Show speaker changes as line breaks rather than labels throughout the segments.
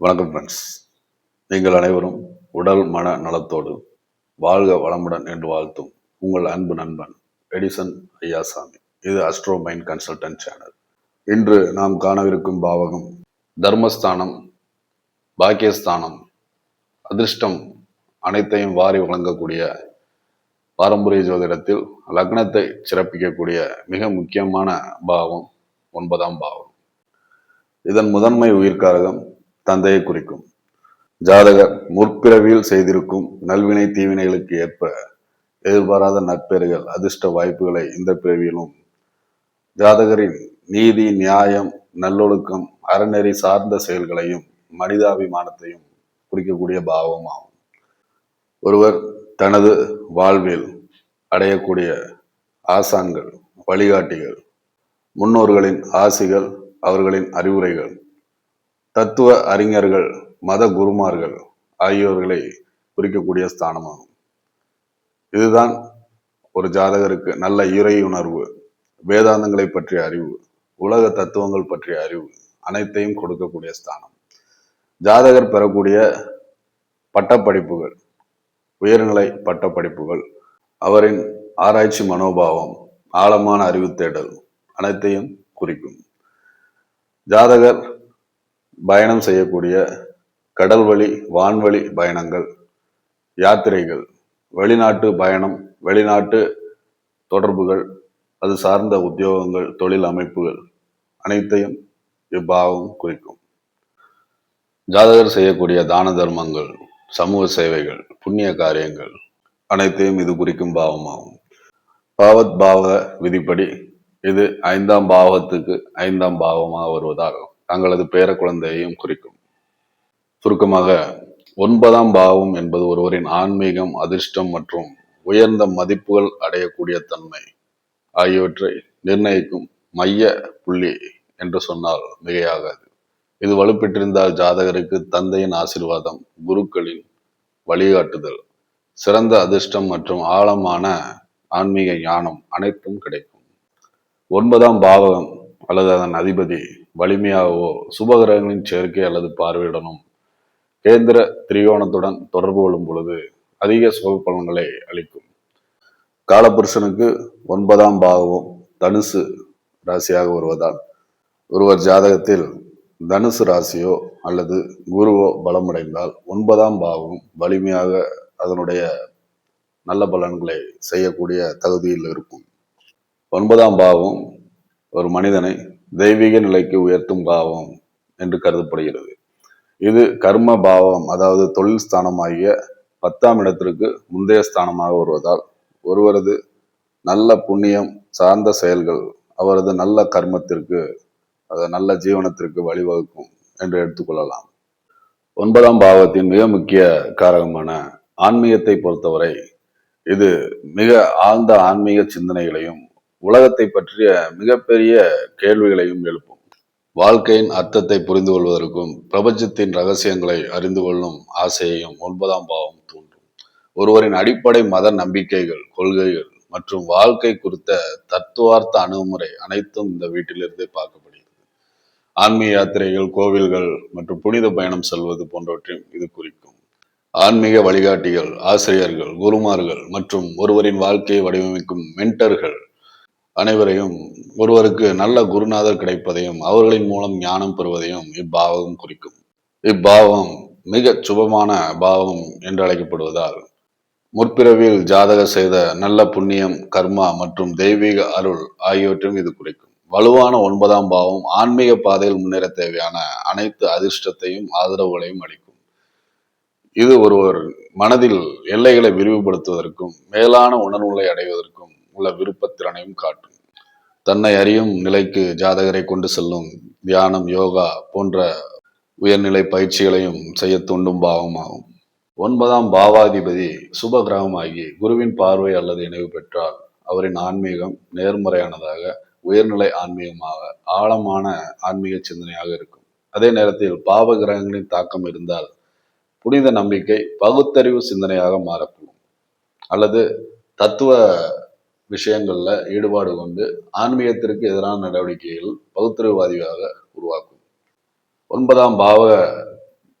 வணக்கம் ஃப்ரெண்ட்ஸ் நீங்கள் அனைவரும் உடல் மன நலத்தோடு வாழ்க வளமுடன் என்று வாழ்த்தும் உங்கள் அன்பு நண்பன் எடிசன் ஐயாசாமி. இது அஸ்ட்ரோ மைண்ட் கன்சல்டன்ட் சேனல் இன்று நாம் காணவிருக்கும் பாவகம் தர்மஸ்தானம் பாக்கியஸ்தானம் அதிர்ஷ்டம் அனைத்தையும் வாரி வழங்கக்கூடிய பாரம்பரிய ஜோதிடத்தில் லக்னத்தை சிறப்பிக்கக்கூடிய மிக முக்கியமான பாவம் ஒன்பதாம் பாவம். இதன் முதன்மை உயிர்காரகம் தந்தையை குறிக்கும். ஜாதகர் முற்பிறவியில் செய்திருக்கும் நல்வினை தீவினைகளுக்கு ஏற்ப எதிர்பாராத நட்பெறுகள் அதிர்ஷ்ட வாய்ப்புகளை இந்த பிறவியிலும். ஜாதகரின் நீதி நியாயம் நல்லொழுக்கம் அறநெறி சார்ந்த செயல்களையும் மனிதாபிமானத்தையும் குறிக்கக்கூடிய பாவமாகும். ஒருவர் தனது வாழ்வில் அடையக்கூடிய ஆசான்கள் வழிகாட்டிகள் முன்னோர்களின் ஆசிகள் அவர்களின் அறிவுரைகள் தத்துவ அறிஞர்கள் மத குருமார்கள் ஆகியோர்களை குறிக்கக்கூடிய ஸ்தானமாகும். இதுதான் ஒரு ஜாதகருக்கு நல்ல இறை உணர்வு வேதாந்தங்களை பற்றிய அறிவு உலக தத்துவங்கள் பற்றிய அறிவு அனைத்தையும் கொடுக்கக்கூடிய ஸ்தானம். ஜாதகர் பெறக்கூடிய பட்டப்படிப்புகள் உயர்நிலை பட்டப்படிப்புகள் அவரின் ஆராய்ச்சி மனோபாவம் ஆழமான அறிவு தேடல் அனைத்தையும் குறிக்கும். ஜாதகர் பயணம் செய்யக்கூடிய கடல் வழி வான்வழி பயணங்கள் யாத்திரைகள் வெளிநாட்டு பயணம் வெளிநாட்டு தொடர்புகள் அது சார்ந்த உத்தியோகங்கள் தொழில் அமைப்புகள் அனைத்தையும் இப்பாவம் குறிக்கும். ஜாதகர் செய்யக்கூடிய தான தர்மங்கள் சமூக சேவைகள் புண்ணிய காரியங்கள் அனைத்தையும் இது குறிக்கும் பாவமாகும். பாவத் பாவ விதிப்படி இது ஐந்தாம் பாவத்துக்கு ஐந்தாம் பாவமாக வருவதாகும். தங்களது பேர குழந்தையையும் குறிக்கும். சுருக்கமாக ஒன்பதாம் பாவம் என்பது ஒருவரின் ஆன்மீகம் அதிர்ஷ்டம் மற்றும் உயர்ந்த மதிப்புகள் அடையக்கூடிய தன்மை ஆகியவற்றை நிர்ணயிக்கும் மைய புள்ளி என்று சொன்னால் மிகையாகாது. இது வலுப்பெற்றிருந்தால் ஜாதகருக்கு தந்தையின் ஆசிர்வாதம் குருக்களின் வழிகாட்டுதல் சிறந்த அதிர்ஷ்டம் மற்றும் ஆழமான ஆன்மீக ஞானம் அனைத்தும் கிடைக்கும். ஒன்பதாம் பாவகம் அல்லது அதன் அதிபதி வலிமையாகவோ சுபகிரகங்களின் சேர்க்கை அல்லது பார்வையுடனும் கேந்திர திரிகோணத்துடன் தொடர்பு கொள்ளும் பொழுது அதிக சுக பலன்களை அளிக்கும். காலபுருஷனுக்கு ஒன்பதாம் பாகமும் தனுசு ராசியாக வருவதால் ஒருவர் ஜாதகத்தில் தனுசு ராசியோ அல்லது குருவோ பலமடைந்தால் ஒன்பதாம் பாவம் வலிமையாக அதனுடைய நல்ல பலன்களை செய்யக்கூடிய தகுதியில் இருக்கும். ஒன்பதாம் பாவம் ஒரு மனிதனை தெய்வீக நிலைக்கு உயர்த்தும் பாவம் என்று கருதப்படுகிறது. இது கர்ம பாவம் அதாவது தொழில் ஸ்தானமாகிய பத்தாம் இடத்திற்கு முந்தைய ஸ்தானமாக வருவதால் ஒருவரது நல்ல புண்ணியம் சார்ந்த செயல்கள் அவரது நல்ல கர்மத்திற்கு அது நல்ல ஜீவனத்திற்கு வழிவகுக்கும் என்று எடுத்துக்கொள்ளலாம். ஒன்பதாம் பாவத்தின் மிக முக்கிய காரகமான ஆன்மீகத்தை பொறுத்தவரை இது மிக ஆழ்ந்த ஆன்மீக சிந்தனைகளையும் உலகத்தை பற்றிய மிகப்பெரிய கேள்விகளையும் எழுப்பும். வாழ்க்கையின் அர்த்தத்தை புரிந்து கொள்வதற்கும் பிரபஞ்சத்தின் ரகசியங்களை அறிந்து கொள்ளும் ஆசையையும் ஒன்பதாம் பாவம் தூண்டும். ஒருவரின் அடிப்படை மத நம்பிக்கைகள் கொள்கைகள் மற்றும் வாழ்க்கை குறித்த தத்துவார்த்த அணுகுமுறை அனைத்தும் இந்த வீட்டிலிருந்தே பார்க்கப்படுகிறது. ஆன்மீக யாத்திரைகள் கோவில்கள் மற்றும் புனித பயணம் செல்வது போன்றவற்றையும் இது குறிக்கும். ஆன்மீக வழிகாட்டிகள் ஆசிரியர்கள் குருமார்கள் மற்றும் ஒருவரின் வாழ்க்கையை வடிவமைக்கும் மென்டர்கள் அனைவரையும் ஒருவருக்கு நல்ல குருநாதர் கிடைப்பதையும் அவர்களின் மூலம் ஞானம் பெறுவதையும் இப்பாவகம் குறிக்கும். இப்பாவம் மிக சுபமான பாவம் என்று அழைக்கப்படுவதால் முற்பிறவியில் ஜாதக செய்த நல்ல புண்ணியம் கர்மா மற்றும் தெய்வீக அருள் ஆகியவற்றையும் இது குறிக்கும். வலுவான ஒன்பதாம் பாவம் ஆன்மீக பாதையில் முன்னேற தேவையான அனைத்து அதிர்ஷ்டத்தையும் ஆதரவுகளையும் அளிக்கும். இது ஒருவர் மனதில் எல்லைகளை விரிவுபடுத்துவதற்கும் மேலான உணர்வுகளை அடைவதற்கும் உள்ள விருப்பத்திறனையும் காட்டும். தன்னை அறியும் நிலைக்கு ஜாதகரை கொண்டு செல்லும் தியானம் யோகா போன்ற உயர்நிலை பயிற்சிகளையும் செய்ய தூண்டும் பாவமாகும். ஒன்பதாம் பாவாதிபதி சுப கிரகமாகி குருவின் பார்வை அல்லது இணைவு பெற்றால் அவரின் ஆன்மீகம் நேர்மறையானதாக உயர்நிலை ஆன்மீகமாக ஆழமான ஆன்மீக சிந்தனையாக இருக்கும். அதே நேரத்தில் பாவ கிரகங்களின் தாக்கம் இருந்தால் புனித நம்பிக்கை பகுத்தறிவு சிந்தனையாக மாறக்கூடும். அல்லது தத்துவ விஷயங்கள்ல ஈடுபாடு கொண்டு ஆன்மீகத்திற்கு எதிரான நடவடிக்கைகள் பகுத்தறிவுவாதியாக உருவாக்கும். ஒன்பதாம் பாவ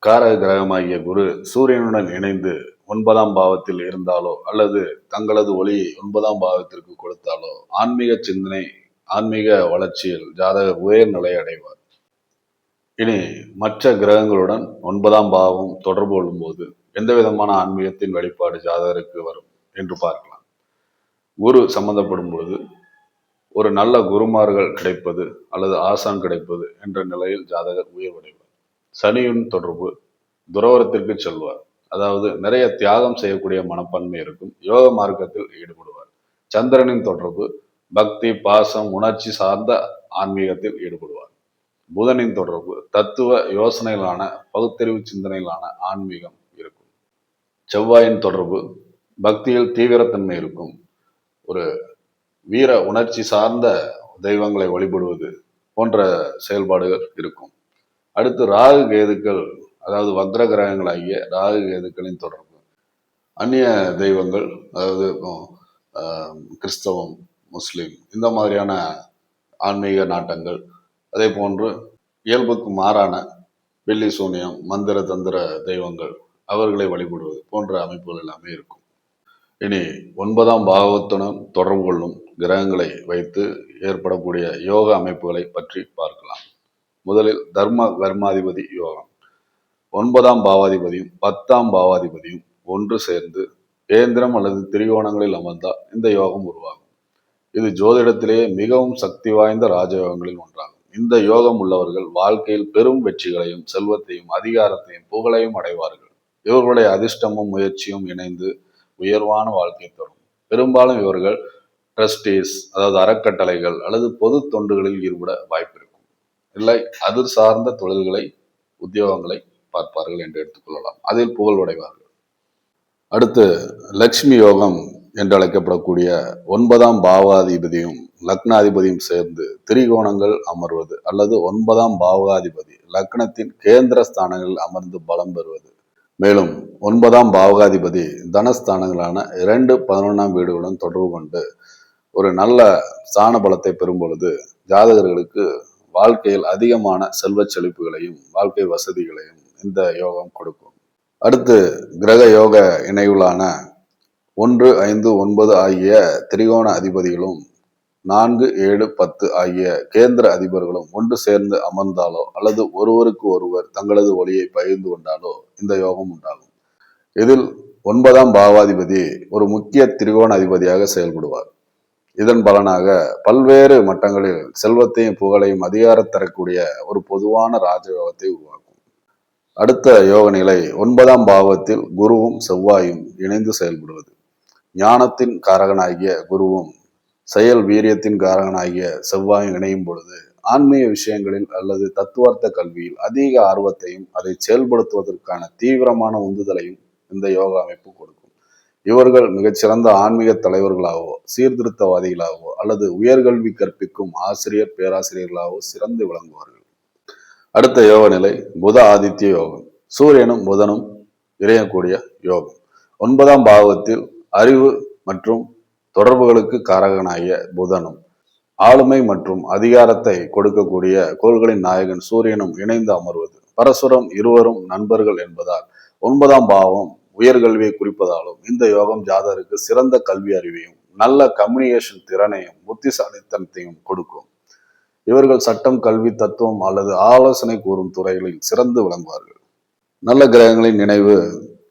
காரக கிரகமாகிய குரு சூரியனுடன் இணைந்து ஒன்பதாம் பாவத்தில் இருந்தாலோ அல்லது தங்களது ஒளியை ஒன்பதாம் பாவத்திற்கு கொடுத்தாலோ ஆன்மீக சிந்தனை ஆன்மீக வளர்ச்சியில் ஜாதகர் உயர்நிலை அடைவார். இனி மற்ற கிரகங்களுடன் ஒன்பதாம் பாவம் தொடர்பு கொள்ளும்போது எந்த விதமான ஆன்மீகத்தின் வெளிப்பாடு ஜாதகருக்கு வரும் என்று பார்க்கலாம். குரு சம்பந்தப்படும் பொழுது ஒரு நல்ல குருமார்கள் கிடைப்பது அல்லது ஆசான் கிடைப்பது என்ற நிலையில் ஜாதகர் உயர்வடைவார். சனியின் தொடர்பு துறவரத்திற்கு செல்வார். அதாவது நிறைய தியாகம் செய்யக்கூடிய மனப்பான்மை இருக்கும். யோக மார்க்கத்தில் ஈடுபடுவார். சந்திரனின் தொடர்பு பக்தி பாசம் உணர்ச்சி சார்ந்த ஆன்மீகத்தில் ஈடுபடுவார். புதனின் தொடர்பு தத்துவ யோசனையிலான பகுத்தறிவு சிந்தனையிலான ஆன்மீகம் இருக்கும். செவ்வாயின் தொடர்பு பக்தியில் தீவிரத்தன்மை இருக்கும். ஒரு வீர உணர்ச்சி சார்ந்த தெய்வங்களை வழிபடுவது போன்ற செயல்பாடுகள் இருக்கும். அடுத்து ராகு கேதுக்கள் அதாவது வக்ர கிரகங்களாகிய ராகு கேதுக்களின் தொடர்பு. அந்நிய தெய்வங்கள் அதாவது கிறிஸ்தவம் முஸ்லீம் இந்த மாதிரியான ஆன்மீக நாட்டங்கள். அதே போன்று இயல்புக்கு மாறான வெள்ளி சூனியம் மந்திர தந்திர தெய்வங்கள் அவர்களை வழிபடுவது போன்ற அமைப்புகள் எல்லாமே இருக்கும். இனி ஒன்பதாம் பாகவத்துடன் தொடர்பு கொள்ளும் கிரகங்களை வைத்து ஏற்படக்கூடிய யோக அமைப்புகளை பற்றி பார்க்கலாம். முதலில் தர்ம கர்மாதிபதி யோகம். ஒன்பதாம் பாவாதிபதியும் பத்தாம் பாவாதிபதியும் ஒன்று சேர்ந்து கேந்திரம் அல்லது திரிகோணங்களில் அமர்ந்தால் இந்த யோகம் உருவாகும். இது ஜோதிடத்திலேயே மிகவும் சக்தி வாய்ந்த ராஜயோகங்களில் ஒன்றாகும். இந்த யோகம் உள்ளவர்கள் வாழ்க்கையில் பெரும் வெற்றிகளையும் செல்வத்தையும் அதிகாரத்தையும் புகழையும் அடைவார்கள். இவர்களுடைய அதிர்ஷ்டமும் முயற்சியும் இணைந்து உயர்வான வாழ்க்கை தரும். பெரும்பாலும் இவர்கள் ட்ரஸ்டீஸ் அதாவது அறக்கட்டளைகள் அல்லது பொது தொண்டுகளில் ஈடுபட வாய்ப்பு இருக்கும் இல்லை அது சார்ந்த தொழில்களை உத்தியோகங்களை பார்ப்பார்கள் என்று எடுத்துக்கொள்ளலாம் அதில் புகழ்வடைவார்கள். அடுத்து லக்ஷ்மி யோகம் என்று அழைக்கப்படக்கூடிய ஒன்பதாம் பாவாதிபதியும் லக்னாதிபதியும் சேர்ந்து திரிகோணங்கள் அமர்வது அல்லது ஒன்பதாம் பாவாதிபதி லக்னத்தின் கேந்திர ஸ்தானங்களில் அமர்ந்து பலம் பெறுவது மேலும் ஒன்பதாம் பாவகாதிபதி தனஸ்தானங்களான இரண்டு பதினொன்றாம் வீடுகளுடன் தொடர்பு கொண்டு ஒரு நல்ல ஸ்தான பலத்தை பெறும் பொழுது ஜாதகர்களுக்கு வாழ்க்கையில் அதிகமான செல்வச் செழிப்புகளையும் வாழ்க்கை வசதிகளையும் இந்த யோகம் கொடுக்கும். அடுத்து கிரக யோக இணைவுகளான ஒன்று ஐந்து ஒன்பது ஆகிய திரிகோண அதிபதிகளும் நான்கு ஏழு பத்து ஆகிய கேந்திர அதிபர்களும் ஒன்று சேர்ந்து அமர்ந்தாலோ அல்லது ஒருவருக்கு ஒருவர் தங்களது ஒளியை பகிர்ந்து கொண்டாலோ இந்த யோகம் உண்டாகும். இதில் ஒன்பதாம் பாவாதிபதி ஒரு முக்கிய திரிகோண அதிபதியாக செயல்படுவார். இதன் பலனாக பல்வேறு மட்டங்களில் செல்வத்தையும் புகழையும் அதிகாரம் தரக்கூடிய ஒரு பொதுவான ராஜயோகத்தை உருவாக்கும். அடுத்த யோக நிலை ஒன்பதாம் பாவத்தில் குருவும் செவ்வாயும் இணைந்து செயல்படுவது. ஞானத்தின் காரகனாகிய குருவும் செயல் வீரியத்தின் காரகனாகிய செவ்வாயும் இணையும் பொழுது ஆன்மீக விஷயங்களில் அல்லது தத்துவார்த்த கல்வியில் அதிக ஆர்வத்தையும் அதை செயல்படுத்துவதற்கான தீவிரமான உந்துதலையும் இந்த யோகா அமைப்பு கொடுக்கும். இவர்கள் மிகச்சிறந்த ஆன்மீக தலைவர்களாகவோ சீர்திருத்தவாதிகளாகவோ அல்லது உயர்கல்வி கற்பிக்கும் ஆசிரியர் பேராசிரியர்களாகவோ சிறந்து விளங்குவார்கள். அடுத்த யோக நிலை புத ஆதித்ய யோகம். சூரியனும் புதனும் இணையக்கூடிய யோகம். ஒன்பதாம் பாவத்தில் அறிவு மற்றும் தொடர்புகளுக்கு காரகனாகிய புதனும் ஆளுமை மற்றும் அதிகாரத்தை கொடுக்கக்கூடிய கோள்களின் நாயகன் சூரியனும் இணைந்து அமர்வது. பரசுரம் இருவரும் நண்பர்கள் என்பதால் ஒன்பதாம் பாவம் உயர்கல்வியை குறிப்பதாலும் இந்த யோகம் ஜாதருக்கு சிறந்த கல்வி அறிவையும் நல்ல கம்யூனிகேஷன் திறனையும் புத்திசாலித்தனத்தையும் கொடுக்கும். இவர்கள் சட்டம் கல்வி தத்துவம் அல்லது ஆலோசனை கூறும் துறைகளில் சிறந்து விளங்குவார்கள். நல்ல கிரகங்களின் நினைவு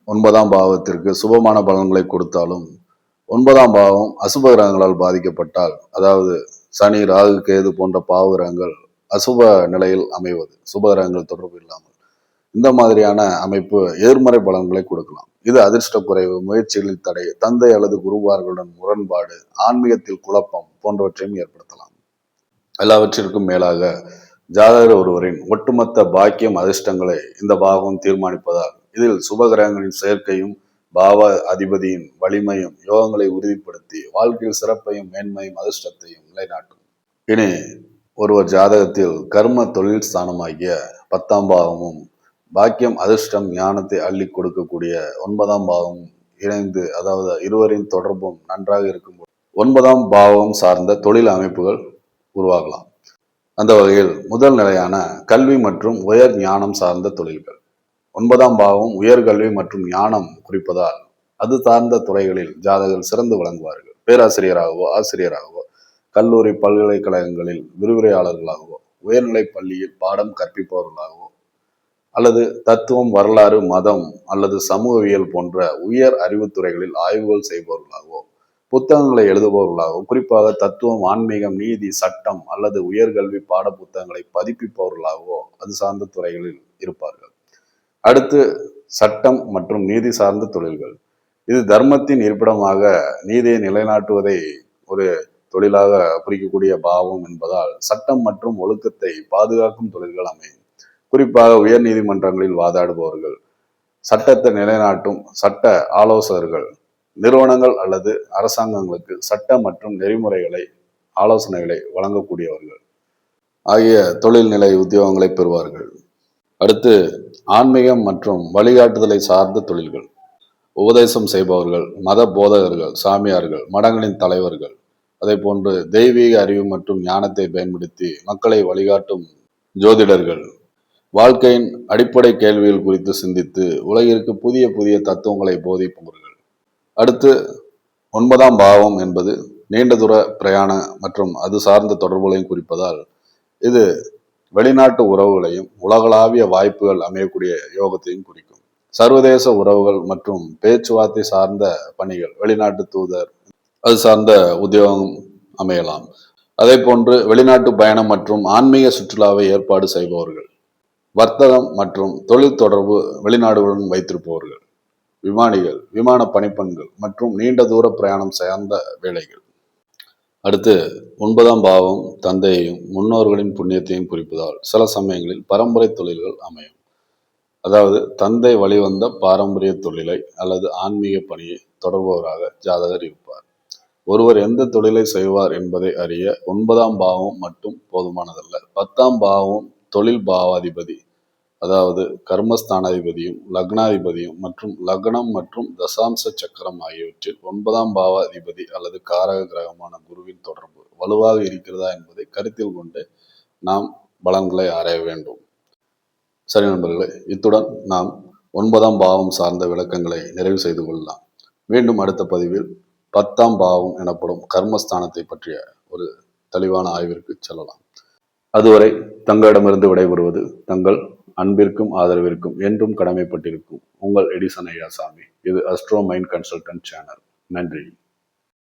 ஒன்பதாம் பாவத்திற்கு சுபமான பலன்களை கொடுத்தாலும் ஒன்பதாம் பாவம் அசுப கிரகங்களால் பாதிக்கப்பட்டால் அதாவது சனி ராகு கேது போன்ற பாவ கிரகங்கள் அசுப நிலையில் அமைவது சுப கிரகங்கள் தொடர்பு இல்லாமல். இந்த மாதிரியான அமைப்பு எதிர்மறை பலன்களை கொடுக்கலாம். இது அதிர்ஷ்ட குறைவு முயற்சிகளில் தடை தந்தை அல்லது குருவார்களுடன் முரண்பாடு ஆன்மீகத்தில் குழப்பம் போன்றவற்றையும் ஏற்படுத்தலாம். எல்லாவற்றிற்கும் மேலாக ஜாதகர் ஒருவரின் ஒட்டுமொத்த பாக்கியம் அதிர்ஷ்டங்களை இந்த பாகம் தீர்மானிப்பதால் இதில் சுபகிரகங்களின் சேர்க்கையும் பாவ அதிபதியின் வலிமையும் யோகங்களை உறுதிப்படுத்தி வாழ்க்கையில் சிறப்பையும் மேன்மையும் அதிர்ஷ்டத்தையும் நிலைநாட்டும். இனி ஒருவர் ஜாதகத்தில் கர்ம தொழில் ஸ்தானமாகிய பத்தாம் பாவமும் பாக்கியம் அதிர்ஷ்டம் ஞானத்தை அள்ளி கொடுக்கக்கூடிய ஒன்பதாம் பாவமும் இணைந்து அதாவது இருவரின் தொடர்பும் நன்றாக இருக்கும் ஒன்பதாம் பாவம் சார்ந்த தொழில் அமைப்புகள் உருவாகலாம். அந்த வகையில் முதல் நிலையான கல்வி மற்றும் உயர் ஞானம் சார்ந்த தொழில்கள். ஒன்பதாம் பாவம் உயர்கல்வி மற்றும் ஞானம் குறிப்பதால் அது சார்ந்த துறைகளில் ஜாதகர்கள் சிறந்து விளங்குவார்கள். பேராசிரியராகவோ ஆசிரியராகவோ கல்லூரி பல்கலைக்கழகங்களில் விரிவுரையாளர்களாகவோ உயர்நிலை பள்ளியில் பாடம் கற்பிப்பவர்களாகவோ அல்லது தத்துவம் வரலாறு மதம் அல்லது சமூகவியல் போன்ற உயர் அறிவுத்துறைகளில் ஆய்வுகள் செய்பவர்களாகவோ புத்தகங்களை எழுதுபவர்களாகவோ குறிப்பாக தத்துவம் ஆன்மீகம் நீதி சட்டம் அல்லது உயர்கல்வி பாட புத்தகங்களை பதிப்பிப்பவர்களாகவோ அது சார்ந்த துறைகளில் இருப்பார்கள். அடுத்து சட்டம் மற்றும் நீதி சார்ந்த தொழில்கள். இது தர்மத்தின் இருப்பிடமாக நீதியை நிலைநாட்டுவதை ஒரு தொழிலாக குறிக்கக்கூடிய பாவம் என்பதால் சட்டம் மற்றும் ஒழுக்கத்தை பாதுகாக்கும் தொழில்கள் அமையும். குறிப்பாக உயர் நீதிமன்றங்களில் வாதாடுபவர்கள் சட்டத்தை நிலைநாட்டும் சட்ட ஆலோசகர்கள் நிறுவனங்கள் அல்லது அரசாங்கங்களுக்கு சட்ட மற்றும் நெறிமுறைகளை ஆலோசனைகளை வழங்கக்கூடியவர்கள் ஆகிய தொழில்நிலை உத்தியோகங்களை பெறுவார்கள். அடுத்து ஆன்மீகம் மற்றும் வழிகாட்டுதலை சார்ந்த தொழில்கள். உபதேசம் செய்பவர்கள் மத போதகர்கள் சாமியார்கள் மடங்களின் தலைவர்கள் அதே போன்று தெய்வீக அறிவு மற்றும் ஞானத்தை பயன்படுத்தி மக்களை வழிகாட்டும் ஜோதிடர்கள். வாழ்க்கையின் அடிப்படை கேள்விகள் குறித்து சிந்தித்து உலகிற்கு புதிய புதிய தத்துவங்களை போதிப்பவர்கள். அடுத்து ஒன்பதாம் பாவம் என்பது நீண்ட தூர பிரயாண மற்றும் அது சார்ந்த தொடர்புகளையும் குறிப்பதால் இது வெளிநாட்டு உறவுகளையும் உலகளாவிய வாய்ப்புகள் அமையக்கூடிய யோகத்தையும் குறிக்கும். சர்வதேச உறவுகள் மற்றும் பேச்சுவார்த்தை சார்ந்த பணிகள் வெளிநாட்டு தூதர் அது சார்ந்த உத்தியோகம் அமையலாம். அதே போன்று வெளிநாட்டு பயணம் மற்றும் ஆன்மீக சுற்றுலாவை ஏற்பாடு செய்பவர்கள் வர்த்தகம் மற்றும் தொழில் தொடர்பு வெளிநாடுகளுடன் வைத்திருப்பவர்கள் விமானிகள் விமான பணிப்பெண்கள் மற்றும் நீண்ட தூர பிரயாணம் சார்ந்த வேலைகள். அடுத்து ஒன்பதாம் பாவம் தந்தையையும் முன்னோர்களின் புண்ணியத்தையும் குறிப்பதால் சில சமயங்களில் பரம்பரை தொழில்கள் அமையும். அதாவது தந்தை வழிவந்த பாரம்பரிய தொழிலை அல்லது ஆன்மீக பணியை தொடர்பவராக ஜாதகர் இருப்பார். ஒருவர் எந்த தொழிலை செய்வார் என்பதை அறிய ஒன்பதாம் பாவம் மட்டும் போதுமானதல்ல. பத்தாம் பாவம் தொழில் பாவாதிபதி அதாவது கர்மஸ்தானாதிபதியும் லக்னாதிபதியும் மற்றும் லக்னம் மற்றும் தசாம்ச சக்கரம் ஆகியவற்றில் ஒன்பதாம் பாவாதிபதி அல்லது காரக கிரகமான குருவின் தொடர்பு வலுவாக இருக்கிறதா என்பதை கருத்தில் கொண்டு நாம் பலன்களை ஆராய வேண்டும். சரி நண்பர்களே இத்துடன் நாம் ஒன்பதாம் பாவம் சார்ந்த விளக்கங்களை நிறைவு செய்து கொள்ளலாம். மீண்டும் அடுத்த பதிவில் பத்தாம் பாவம் எனப்படும் கர்மஸ்தானத்தை பற்றிய ஒரு தெளிவான ஆய்விற்கு செல்லலாம். அதுவரை தங்களிடமிருந்து விடைபெறுவது தங்கள் அன்பிற்கும் ஆதரவிற்கும் என்றும் கடமைப்பட்டிருக்கும் உங்கள் எடிசன் ஐயாசாமி இது அஸ்ட்ரோ மைண்ட் கன்சல்டன்ட் சேனல் நன்றி.